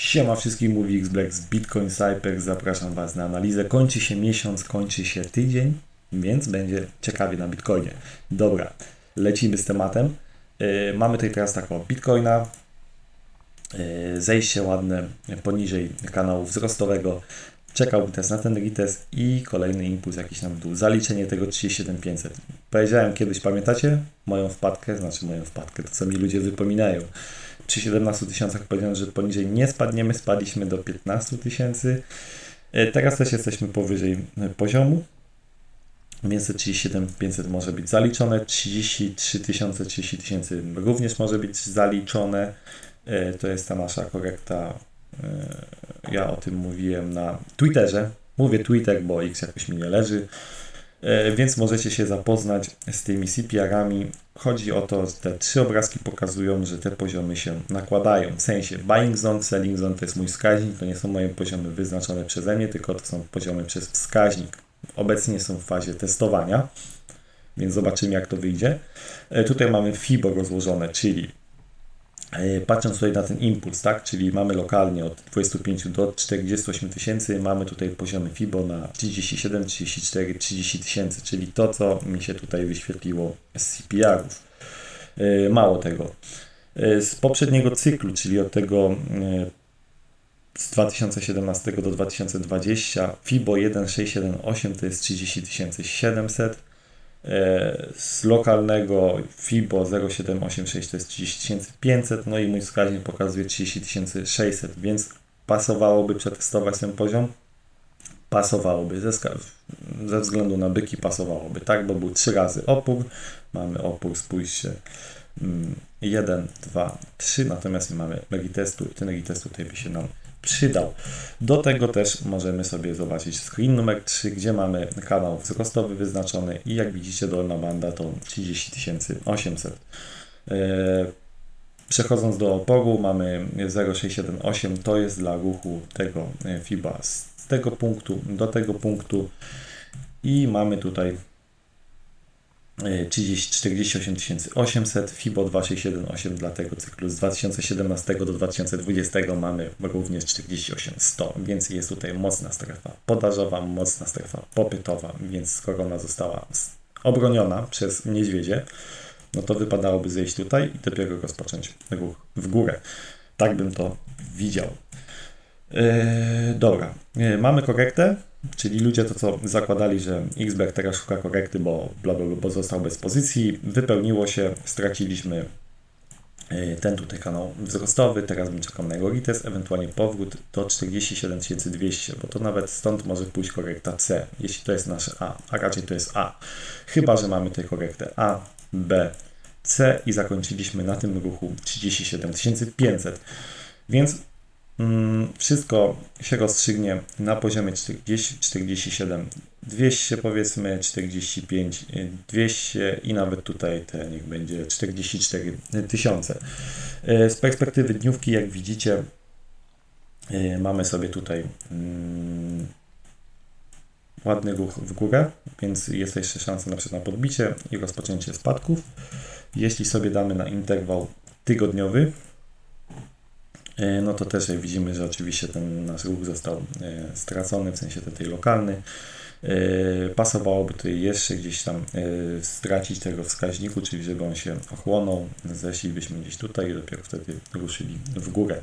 Siema wszystkim, mówi X-Black z Bitcoin Cypher. Zapraszam Was na analizę. Kończy się miesiąc, kończy się tydzień, więc będzie ciekawie na Bitcoinie. Dobra, lecimy z tematem. Yy, mamy tutaj teraz taką Bitcoina. Yy, zejście ładne poniżej kanału wzrostowego. Czekałbym teraz na ten retest i kolejny impuls jakiś nam w dół. Zaliczenie tego 37500. Powiedziałem kiedyś, pamiętacie? Moją wpadkę, znaczy moją wpadkę, to co mi ludzie wypominają przy 17 tysiącach powiedziałem, że poniżej nie spadniemy, spadliśmy do 15 tysięcy. E, teraz też jesteśmy powyżej e, poziomu, więc 37 500 może być zaliczone, 33 tysiące, 30 tysięcy również może być zaliczone. E, to jest ta nasza korekta. Ja o tym mówiłem na Twitterze. Mówię Twitter, bo X jakoś mi nie leży. E, więc możecie się zapoznać z tymi CPR-ami. Chodzi o to, że te trzy obrazki pokazują, że te poziomy się nakładają. W sensie buying zone, selling zone to jest mój wskaźnik, to nie są moje poziomy wyznaczone przeze mnie, tylko to są poziomy przez wskaźnik. Obecnie są w fazie testowania, więc zobaczymy jak to wyjdzie. E, tutaj mamy FIBO rozłożone, czyli patrząc tutaj na ten impuls, tak, czyli mamy lokalnie od 25 do 48 tysięcy, mamy tutaj poziomy FIBO na 37, 34, 30 tysięcy, czyli to, co mi się tutaj wyświetliło z CPR-ów. E, mało tego. E, z poprzedniego cyklu, czyli od tego z 2017 do 2020, FIBO 1678 to jest 30 700 E, z lokalnego FIBO 0786 to jest 30 500, no i mój wskaźnik pokazuje 30 600, więc pasowałoby przetestować ten poziom. Pasowałoby, ze, ze względu na byki pasowałoby, tak, bo był trzy razy opór, mamy opór, spójrzcie, 1, 2, 3, natomiast nie mamy regitestu i ten regitest tutaj by się nam przydał. Do tego też możemy sobie zobaczyć screen numer 3, gdzie mamy kanał wzrostowy wyznaczony i jak widzicie dolna banda to 30 800. E, przechodząc do oporu mamy 0678, to jest dla ruchu tego e, FIBA z tego punktu do tego punktu i mamy tutaj 30, 48 800, FIBO 2678 dla tego cyklu z 2017 do 2020 mamy również 48 100, więc jest tutaj mocna strefa podażowa, mocna strefa popytowa, więc skoro ona została obroniona przez niedźwiedzie, no to wypadałoby zejść tutaj i dopiero rozpocząć ruch w górę. Tak bym to widział. Yy, dobra, yy, mamy korektę. Czyli ludzie to, co zakładali, że XBEC teraz szuka korekty, bo bla, bla, bla, bo został bez pozycji, wypełniło się, straciliśmy e, ten tutaj kanał wzrostowy, teraz bym czekał na jego retest, ewentualnie powrót do 47 200, bo to nawet stąd może pójść korekta C, jeśli to jest nasze A, a raczej to jest A. Chyba, że mamy tę korektę A, B, C i zakończyliśmy na tym ruchu 37 500. Więc wszystko się rozstrzygnie na poziomie 40, 47, 200 powiedzmy, 45, 200 i nawet tutaj te niech będzie 44 tysiące. E, z perspektywy dniówki, jak widzicie, e, mamy sobie tutaj mm, ładny ruch w górę, więc jest jeszcze szansa na przykład na podbicie i rozpoczęcie spadków. Jeśli sobie damy na interwał tygodniowy, no to też widzimy, że oczywiście ten nasz ruch został e, stracony, w sensie ten, tej lokalny. E, pasowałoby tutaj jeszcze gdzieś tam stracić tego wskaźniku, czyli żeby on się ochłonął, zeszlibyśmy gdzieś tutaj i dopiero wtedy ruszyli w górę.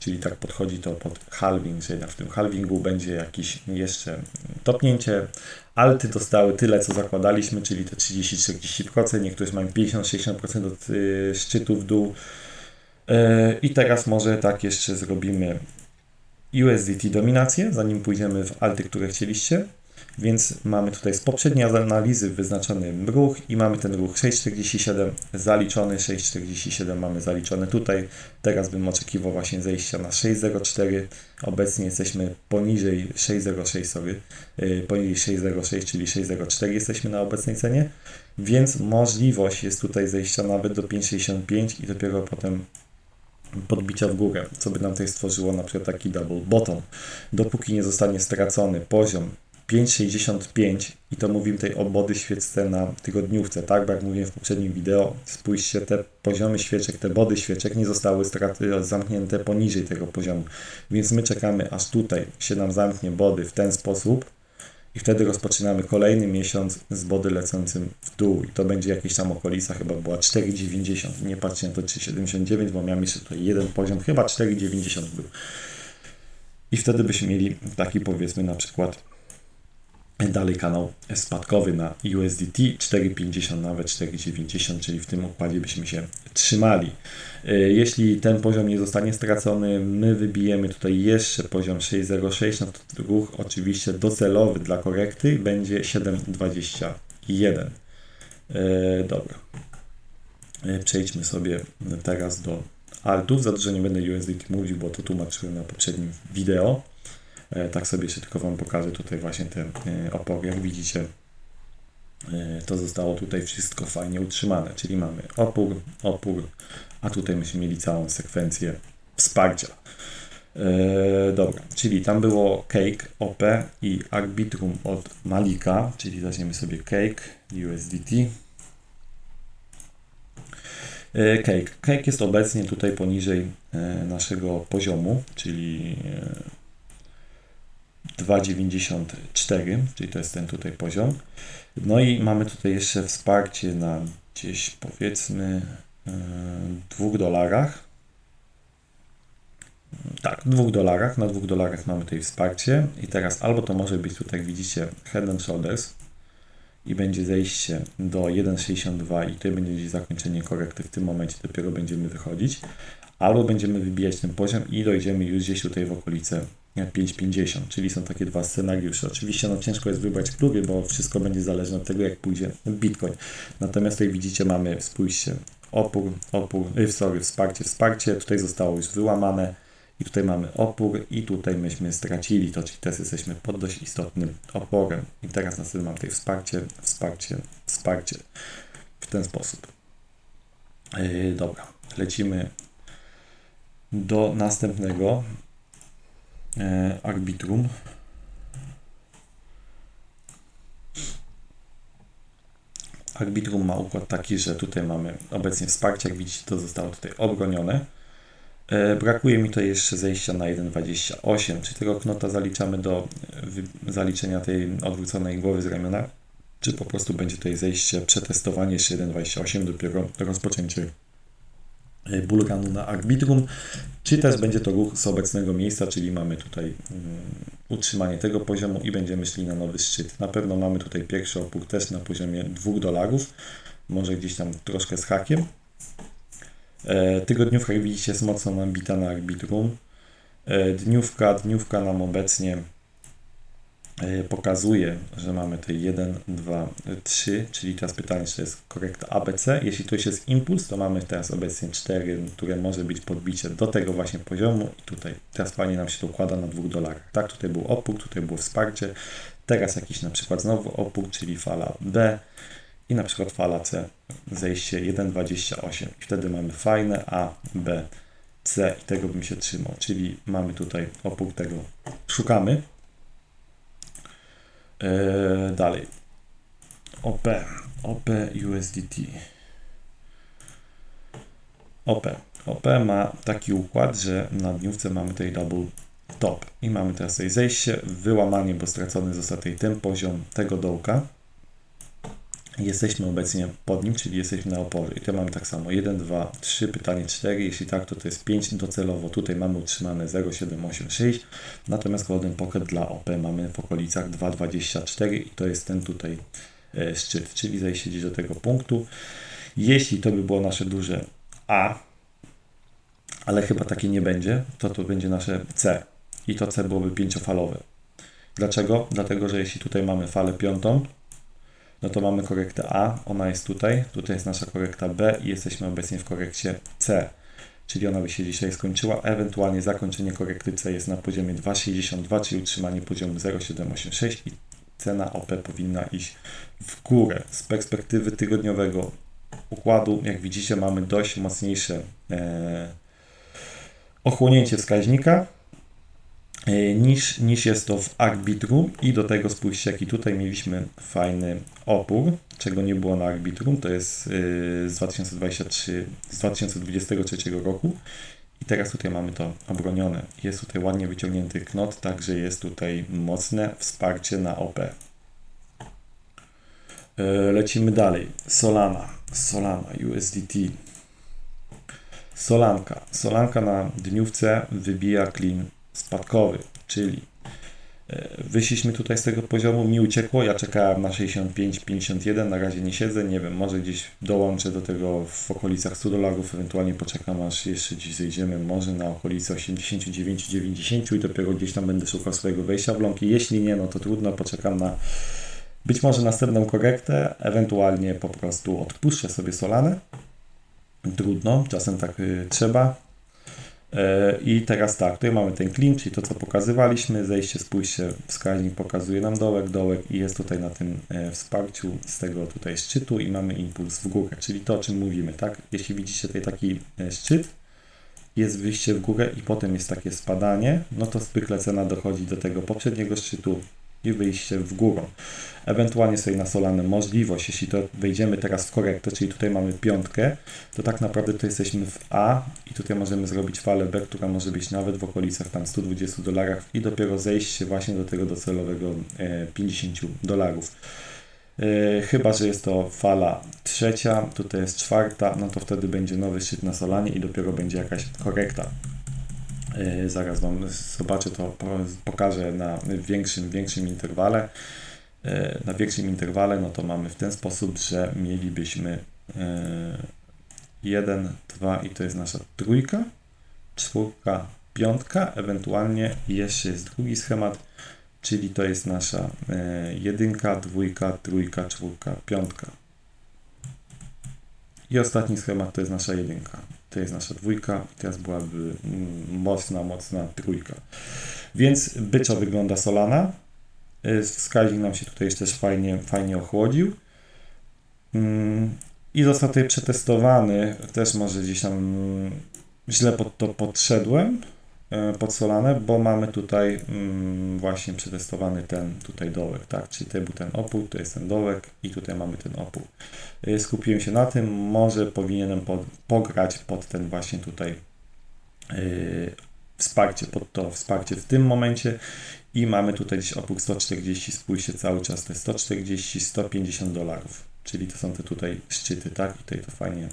Czyli tak podchodzi to pod halving, że w tym halvingu będzie jakieś jeszcze topnięcie. Alty dostały tyle, co zakładaliśmy, czyli te 30-40%, niektóre mają 50-60% od szczytu w dół. E, I teraz może tak jeszcze zrobimy USDT dominację, zanim pójdziemy w alty, które chcieliście. Więc mamy tutaj z poprzedniej analizy wyznaczony ruch i mamy ten ruch 6,47 zaliczony, 6,47 mamy zaliczony tutaj. Teraz bym oczekiwał właśnie zejścia na 6,04. Obecnie jesteśmy poniżej 6,06 sorry, e, poniżej 6,06, czyli 6,04 jesteśmy na obecnej cenie, więc możliwość jest tutaj zejścia nawet do 5,65 i dopiero potem podbicia w górę, co by nam tutaj stworzyło na przykład taki double bottom. Dopóki nie zostanie stracony poziom 5,65 i to mówimy tutaj o body świeczce na tygodniówce, tak? Bo jak mówiłem w poprzednim wideo, spójrzcie, te poziomy świeczek, te body świeczek nie zostały zamknięte poniżej tego poziomu. Więc my czekamy, aż tutaj się nam zamknie body w ten sposób i wtedy rozpoczynamy kolejny miesiąc z body lecącym w dół. I to będzie jakieś tam okolica, chyba była 4,90, nie patrzcie na to 3,79, bo miałem jeszcze tutaj jeden poziom, chyba 4,90 był. I wtedy byśmy mieli taki powiedzmy na przykład dalej kanał spadkowy na USDT 4,50 nawet 4,90, czyli w tym układzie byśmy się trzymali. E, jeśli ten poziom nie zostanie stracony, my wybijemy tutaj jeszcze poziom 6,06, no to ruch oczywiście docelowy dla korekty będzie 7,21. E, dobra. E, przejdźmy sobie teraz do altów. Za dużo nie będę USDT mówił, bo to tłumaczyłem na poprzednim wideo. E, tak sobie jeszcze tylko Wam pokażę tutaj właśnie ten e, opór. Jak widzicie, e, to zostało tutaj wszystko fajnie utrzymane, czyli mamy opór, opór, a tutaj myśmy mieli całą sekwencję wsparcia. dobra, czyli tam było Cake, OP i Arbitrum od Malika, czyli zaczniemy sobie Cake, USDT. Cake. Cake jest obecnie tutaj poniżej naszego poziomu, czyli 2,94, czyli to jest ten tutaj poziom. No i mamy tutaj jeszcze wsparcie na gdzieś powiedzmy 2 e, dolarach. Tak, 2 dolarach, na 2 dolarach mamy tutaj wsparcie i teraz albo to może być tutaj, widzicie, Head and Shoulders i będzie zejście do 1,62 i tutaj będzie zakończenie korekty, w tym momencie dopiero będziemy wychodzić, albo będziemy wybijać ten poziom i dojdziemy już gdzieś tutaj w okolice 5,50, czyli są takie dwa scenariusze. Oczywiście no, ciężko jest wybrać który, bo wszystko będzie zależne od tego, jak pójdzie Bitcoin. Natomiast tutaj widzicie, mamy, spójrzcie, opór, opór, y, sorry, wsparcie, wsparcie, tutaj zostało już wyłamane i tutaj mamy opór i tutaj myśmy stracili to, czyli teraz jesteśmy pod dość istotnym oporem. I teraz następnie mam tutaj wsparcie, wsparcie, wsparcie w ten sposób. Yy, dobra, lecimy do następnego arbitrum. Arbitrum ma układ taki, że tutaj mamy obecnie wsparcie, jak widzicie to zostało tutaj obronione. E, brakuje mi to jeszcze zejścia na 1,28, czy tego knota zaliczamy do e, zaliczenia tej odwróconej głowy z ramiona, czy po prostu będzie tutaj zejście, przetestowanie jeszcze 1,28, dopiero rozpoczęcie E, bullrunu na arbitrum, czy też będzie to ruch z obecnego miejsca, czyli mamy tutaj um, utrzymanie tego poziomu i będziemy szli na nowy szczyt. Na pewno mamy tutaj pierwszy opór też na poziomie 2 dolarów, może gdzieś tam troszkę z hakiem. E, tygodniówka, jak widzicie, jest mocno nabita na arbitrum. E, dniówka, dniówka nam obecnie pokazuje, że mamy tutaj 1, 2, 3, czyli teraz pytanie, czy to jest korekta ABC. Jeśli to jest impuls, to mamy teraz obecnie 4, które może być podbicie do tego właśnie poziomu. I tutaj teraz fajnie nam się to układa na 2 dolarach. Tak, tutaj był opór, tutaj było wsparcie, teraz jakiś na przykład znowu opór, czyli fala B i na przykład fala C, zejście 1,28 i wtedy mamy fajne A, B, C i tego bym się trzymał, czyli mamy tutaj opór tego, szukamy, Eee, dalej. OP. OP USDT. OP. OP ma taki układ, że na dniówce mamy tutaj double top i mamy teraz tutaj zejście, wyłamanie, bo stracony został ten poziom tego dołka Jesteśmy obecnie pod nim, czyli jesteśmy na oporze. I tu mamy tak samo 1, 2, 3, pytanie 4. Jeśli tak, to to jest 5 docelowo. Tutaj mamy utrzymane 0,786. Natomiast Golden Pocket dla OP mamy w okolicach 2,24 i to jest ten tutaj e, szczyt, czyli zejście gdzieś do tego punktu. Jeśli to by było nasze duże A, ale chyba takie nie będzie, to to będzie nasze C. I to C byłoby pięciofalowe. Dlaczego? Dlatego, że jeśli tutaj mamy falę piątą, no to mamy korektę A, ona jest tutaj, tutaj jest nasza korekta B i jesteśmy obecnie w korekcie C, czyli ona by się dzisiaj skończyła, ewentualnie zakończenie korekty C jest na poziomie 2,62, czyli utrzymanie poziomu 0,786 i cena OP powinna iść w górę. Z perspektywy tygodniowego układu, jak widzicie, mamy dość mocniejsze e, ochłonięcie wskaźnika, niż, niż jest to w Arbitrum i do tego spójrzcie jaki tutaj mieliśmy fajny opór, czego nie było na Arbitrum, to jest e, z 2023, z 2023 roku i teraz tutaj mamy to obronione. Jest tutaj ładnie wyciągnięty knot, także jest tutaj mocne wsparcie na OP. E, lecimy dalej. Solana, Solana, USDT. Solanka. Solanka na dniówce wybija clean spadkowy, czyli e, wyszliśmy tutaj z tego poziomu, mi uciekło, ja czekałem na 65-51, na razie nie siedzę, nie wiem, może gdzieś dołączę do tego w okolicach 100 dolarów, ewentualnie poczekam aż jeszcze dziś zejdziemy, może na okolice 89-90 i dopiero gdzieś tam będę szukał swojego wejścia w ląki, jeśli nie, no to trudno, poczekam na być może następną korektę, ewentualnie po prostu odpuszczę sobie Solanę, trudno, czasem tak y, trzeba. E, I teraz tak, tutaj mamy ten clean, czyli to co pokazywaliśmy, zejście, spójrzcie, wskaźnik pokazuje nam dołek, dołek i jest tutaj na tym e, wsparciu z tego tutaj szczytu i mamy impuls w górę, czyli to o czym mówimy, tak? Jeśli widzicie tutaj taki e, szczyt, jest wyjście w górę i potem jest takie spadanie, no to zwykle cena dochodzi do tego poprzedniego szczytu, i wyjście w górę. Ewentualnie sobie na Solanę możliwość, jeśli to wejdziemy teraz w korektę, czyli tutaj mamy piątkę, to tak naprawdę tu jesteśmy w A i tutaj możemy zrobić falę B, która może być nawet w okolicach tam 120 dolarów i dopiero zejść się właśnie do tego docelowego 50 e, dolarów. E, chyba, że jest to fala trzecia, tutaj jest czwarta, no to wtedy będzie nowy szczyt na Solanie i dopiero będzie jakaś korekta. E, zaraz Wam zobaczę to, pokażę na większym, większym interwale. E, na większym interwale, no to mamy w ten sposób, że mielibyśmy 1, e, 2 i to jest nasza trójka, czwórka, piątka, ewentualnie jeszcze jest drugi schemat, czyli to jest nasza jedynka, dwójka, trójka, czwórka, piątka. I ostatni schemat to jest nasza jedynka. To jest nasza dwójka i teraz byłaby mm, mocna, mocna trójka. Więc byczo wygląda Solana. Y, wskaźnik nam się tutaj jeszcze fajnie, fajnie ochłodził. Mm, I został tutaj przetestowany, też może gdzieś tam źle pod to podszedłem. E, pod Solanę, bo mamy tutaj mm, właśnie przetestowany ten tutaj dołek, tak, czyli tutaj był ten opór, to jest ten dołek i tutaj mamy ten opór. E, skupiłem się na tym, może powinienem pograć pod ten właśnie tutaj yy, wsparcie, pod to wsparcie w tym momencie i mamy tutaj gdzieś opór 140, spójrzcie cały czas te 140, 150 dolarów czyli to są te tutaj szczyty, tak? I tutaj to fajnie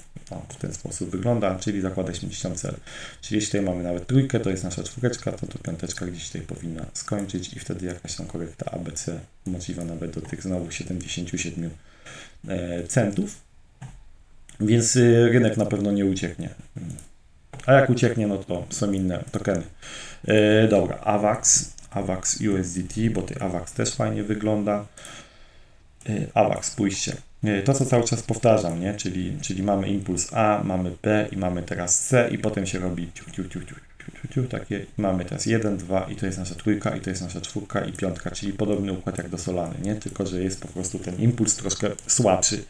w ten sposób wygląda, czyli zakładaliśmy gdzieś cel. Czyli jeśli tutaj mamy nawet trójkę, to jest nasza czwóreczka, to tu piąteczka gdzieś tutaj powinna skończyć i wtedy jakaś tam korekta ABC możliwa nawet do tych znowu 77 e, centów. Więc y, rynek na pewno nie ucieknie. A jak ucieknie, no to są inne tokeny. E, dobra, AVAX, AVAX USDT, bo ty AVAX też fajnie wygląda. E, AVAX, spójrzcie. To, co cały czas powtarzam, nie? Czyli, czyli mamy impuls A, mamy B i mamy teraz C i potem się robi ciu, ciu, ciu, ciu, ciu, ciu, takie. Mamy teraz 1, 2 i to jest nasza trójka i to jest nasza czwórka i piątka, czyli podobny układ jak do Solany, nie? Tylko, że jest po prostu ten impuls troszkę słabszy.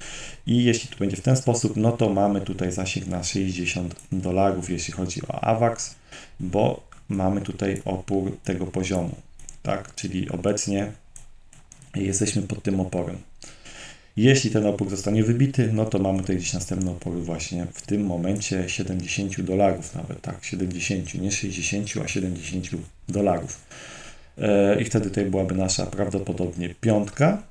I jeśli tu będzie w ten sposób, no to mamy tutaj zasięg na 60 dolarów, jeśli chodzi o AVAX, bo mamy tutaj opór tego poziomu, tak? Czyli obecnie jesteśmy pod tym oporem. Jeśli ten opór zostanie wybity, no to mamy tutaj gdzieś następne opory właśnie w tym momencie 70 dolarów nawet, tak, 70, nie 60, a 70 dolarów. E, I wtedy tutaj byłaby nasza prawdopodobnie piątka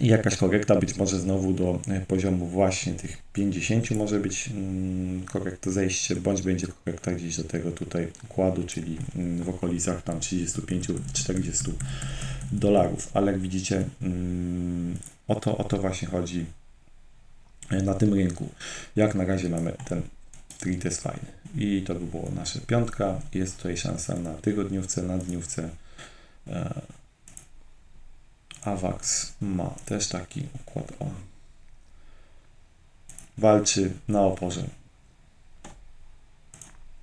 i jakaś korekta, być może znowu do e, poziomu właśnie tych 50 może być mm, korekta zejście, bądź będzie korekta gdzieś do tego tutaj układu, czyli mm, w okolicach tam 35-40 dolarów, ale jak widzicie mm, o to, o to właśnie chodzi e, na tym rynku. Jak na razie mamy ten trade jest fajny. I to by było nasze piątka. Jest tutaj szansa na tygodniówce, na dniówce. E, AWAX ma też taki układ. O. Walczy na oporze.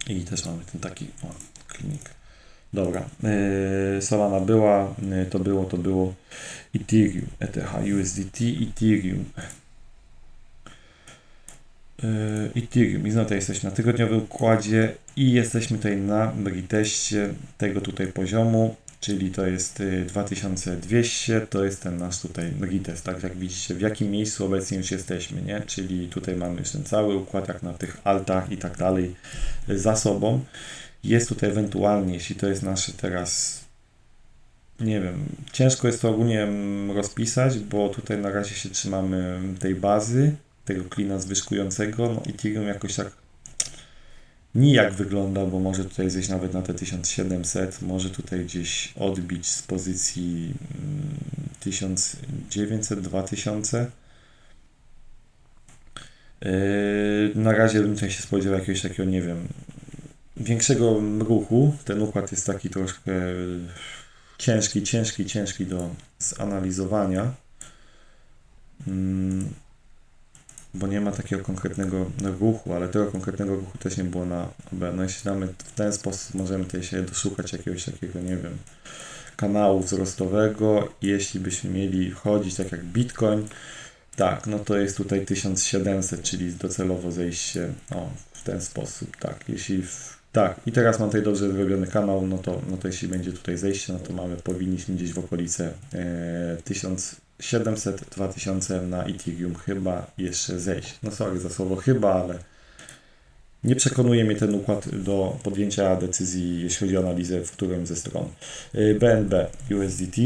I też mamy ten taki o, klinik. Dobra, yy, Solana była, yy, to było, to było Ethereum, ETH, USDT, Ethereum. Yy, Ethereum. I znowu jesteśmy na tygodniowym układzie i jesteśmy tutaj na reteście tego tutaj poziomu, czyli to jest yy, 2200, to jest ten nasz tutaj retest, tak jak widzicie w jakim miejscu obecnie już jesteśmy, nie? Czyli tutaj mamy już ten cały układ jak na tych altach i tak dalej za sobą. Jest tutaj ewentualnie, jeśli to jest nasze teraz nie wiem, ciężko jest to ogólnie mm, rozpisać, bo tutaj na razie się trzymamy tej bazy, tego klina zwyżkującego, no i Ethereum jakoś tak nijak wygląda, bo może tutaj zejść nawet na te 1700, może tutaj gdzieś odbić z pozycji 1900, 2000. Yy, na razie bym się spodziewał jakiegoś takiego, nie wiem, większego ruchu. Ten układ jest taki troszkę ciężki, ciężki, ciężki do zanalizowania. Mm, bo nie ma takiego konkretnego ruchu, ale tego konkretnego ruchu też nie było na OB. No jeśli damy w ten sposób, możemy tutaj się doszukać jakiegoś takiego, nie wiem, kanału wzrostowego. Jeśli byśmy mieli wchodzić tak jak Bitcoin, tak, no to jest tutaj 1700, czyli docelowo zejście o, w ten sposób, tak. Jeśli w, tak, i teraz mam tutaj dobrze zrobiony kanał, no to, no to jeśli będzie tutaj zejście, no to mamy, powinniśmy gdzieś w okolice e, 1000 700, 2000 na Ethereum chyba jeszcze zejść. No sorry za słowo chyba, ale nie przekonuje mnie ten układ do podjęcia decyzji, jeśli chodzi o analizę w którym ze stron. BNB USDT.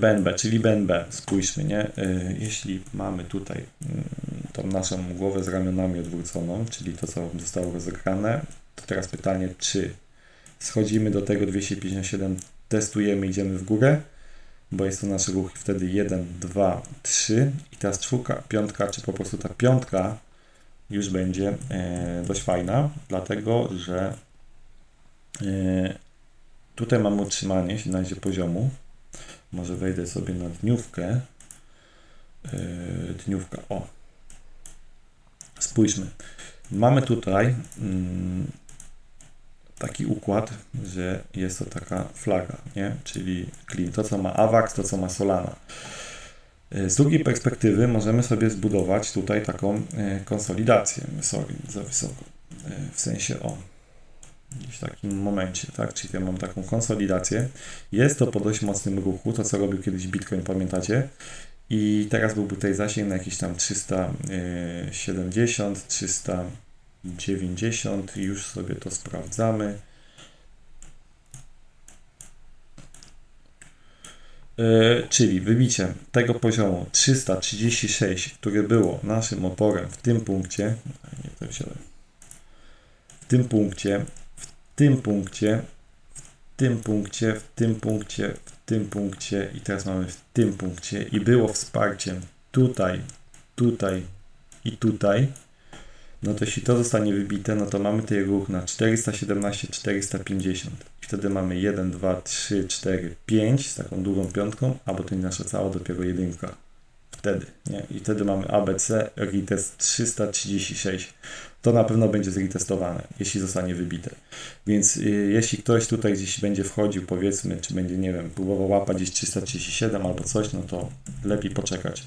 BNB, czyli BNB, spójrzmy, nie? Jeśli mamy tutaj mm, tą naszą głowę z ramionami odwróconą, czyli to, co zostało rozegrane, to teraz pytanie, czy schodzimy do tego 257, testujemy, idziemy w górę, bo jest to nasz ruch wtedy 1, 2, 3 i teraz czwórka, piątka, czy po prostu ta piątka już będzie e, dość fajna, dlatego że e, tutaj mamy utrzymanie się na poziomu. Może wejdę sobie na dniówkę. E, dniówka, o. Spójrzmy. Mamy tutaj mm, taki układ, że jest to taka flaga, nie? czyli clean, to co ma AVAX, to co ma Solana. E, z drugiej perspektywy możemy sobie zbudować tutaj taką e, konsolidację. Sorry, za wysoko. E, w sensie o w takim momencie, tak? Czyli ja mam taką konsolidację. Jest to po dość mocnym ruchu, to co robił kiedyś Bitcoin, pamiętacie? I teraz byłby tutaj zasięg na jakieś tam 370, 300 90 już sobie to sprawdzamy. Yy, czyli wybicie tego poziomu 336, które było naszym oporem w tym punkcie, nie to wziąłem, w tym punkcie, w tym punkcie, tym punkcie, w tym punkcie, w tym punkcie i teraz mamy w tym punkcie i było wsparciem tutaj, tutaj i tutaj no to jeśli to zostanie wybite, no to mamy tutaj ruch na 417, 450. I wtedy mamy 1, 2, 3, 4, 5 z taką długą piątką, albo to nasza cała dopiero jedynka. Wtedy, nie? I wtedy mamy ABC, retest 336. To na pewno będzie zretestowane, jeśli zostanie wybite. Więc y, jeśli ktoś tutaj gdzieś będzie wchodził, powiedzmy, czy będzie, nie wiem, próbował łapać gdzieś 337 albo coś, no to lepiej poczekać.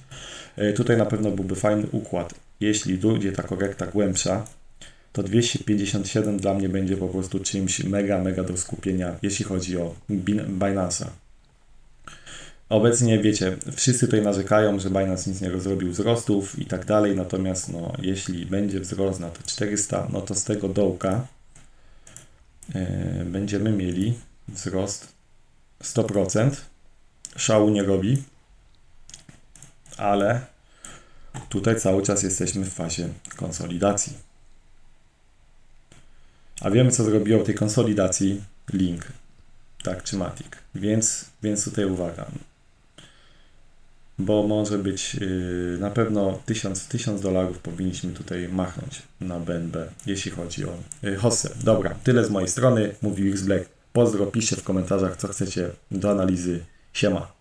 Y, tutaj na pewno byłby fajny układ jeśli dojdzie ta korekta głębsza, to 257 dla mnie będzie po prostu czymś mega, mega do skupienia, jeśli chodzi o Binance'a. Obecnie wiecie, wszyscy tutaj narzekają, że Binance nic nie rozrobił wzrostów i tak dalej, natomiast no, jeśli będzie wzrost na te 400, no to z tego dołka yy, będziemy mieli wzrost 100%. Szału nie robi, ale Tutaj cały czas jesteśmy w fazie konsolidacji. A wiemy, co zrobiło tej konsolidacji Link, tak, czy Matic. Więc, więc tutaj uwaga. Bo może być yy, na pewno 1000, 1000 dolarów powinniśmy tutaj machnąć na BNB, jeśli chodzi o yy, Hosse. Dobra, tyle z mojej strony. Mówił X Black. Pozdro, piszcie w komentarzach, co chcecie do analizy. Siema.